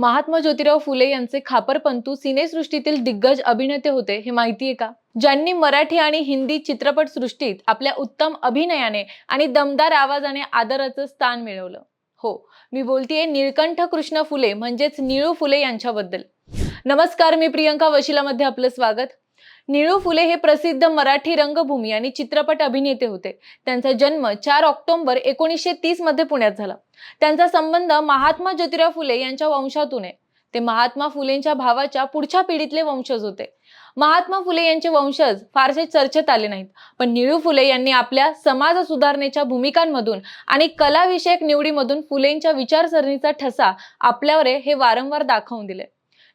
महात्मा ज्योतिराव फुले यांचे खापरपंतू सिनेसृष्टीतील दिग्गज अभिनेते होते हे माहितीये का? ज्यांनी मराठी आणि हिंदी चित्रपट सृष्टीत आपल्या उत्तम अभिनयाने आणि दमदार आवाजाने आदराचं स्थान मिळवलं. हो मी बोलतेय निळकंठ कृष्ण फुले म्हणजेच निळू फुले यांच्याबद्दल. नमस्कार मी प्रियंका वशिलामध्ये आपलं स्वागत. निळू फुले हे प्रसिद्ध मराठी रंगभूमी आणि चित्रपट अभिनेते होते. त्यांचा जन्म चार ऑक्टोबर एकोणीसशे तीसमध्ये पुण्यात झाला. त्यांचा संबंध महात्मा ज्योतिराव फुले यांच्या वंशातून आहे. ते महात्मा फुलेंच्या भावाच्या पुढच्या पिढीतले वंशज होते. महात्मा फुले यांचे वंशज फारसे चर्चेत आले नाहीत पण निळू फुले यांनी आपल्या समाज सुधारणेच्या भूमिकांमधून आणि कलाविषयक निवडीमधून फुलेंच्या विचारसरणीचा ठसा आपल्यावर आहे हे वारंवार दाखवून दिले.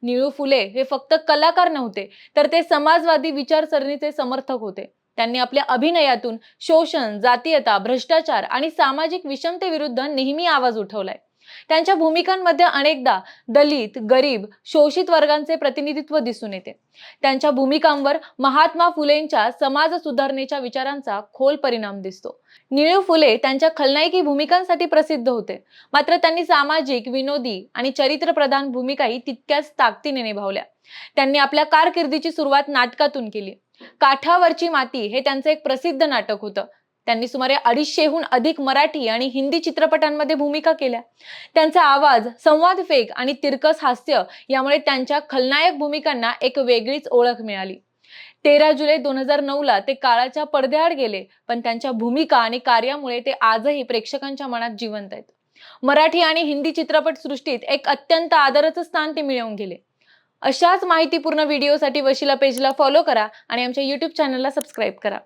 निळू फुले हे फक्त कलाकार नव्हते तर ते समाजवादी विचारसरणीचे समर्थक होते. त्यांनी आपल्या अभिनयातून शोषण जातीयता भ्रष्टाचार आणि सामाजिक विषमतेविरुद्ध नेहमी आवाज उठवलाय. त्यांच्या भूमिकांमध्ये अनेकदा दलित गरीब शोषित वर्गांचे प्रतिनिधित्व दिसून येते. त्यांच्या भूमिकांवर महात्मा फुलेंच्या समाज सुधारणेच्या विचारांचा खोल परिणाम दिसतो. निळू फुले त्यांच्या खलनायकी भूमिकांसाठी प्रसिद्ध होते. मात्र त्यांनी सामाजिक विनोदी आणि चरित्रप्रधान भूमिकाही तितक्याच ताकदीने निभावल्या. त्यांनी आपल्या कारकिर्दीची सुरुवात नाटकातून केली. काठावरची माती हे त्यांचं एक प्रसिद्ध नाटक होतं. त्यांनी सुमारे अडीचशेहून अधिक मराठी आणि हिंदी चित्रपटांमध्ये भूमिका केल्या. त्यांचा आवाज संवाद फेक आणि तिरकस हास्य यामुळे त्यांच्या खलनायक भूमिकांना एक वेगळीच ओळख मिळाली. तेरा जुलै दोन हजार नऊला ते काळाच्या पडद्याआड गेले पण त्यांच्या भूमिका आणि कार्यामुळे ते आजही प्रेक्षकांच्या मनात जिवंत आहेत. मराठी आणि हिंदी चित्रपट सृष्टीत एक अत्यंत आदराचं स्थान ते मिळवून गेले. अशाच माहितीपूर्ण व्हिडिओसाठी वशिला पेजला फॉलो करा आणि आमच्या यूट्यूब चॅनलला सबस्क्राईब करा.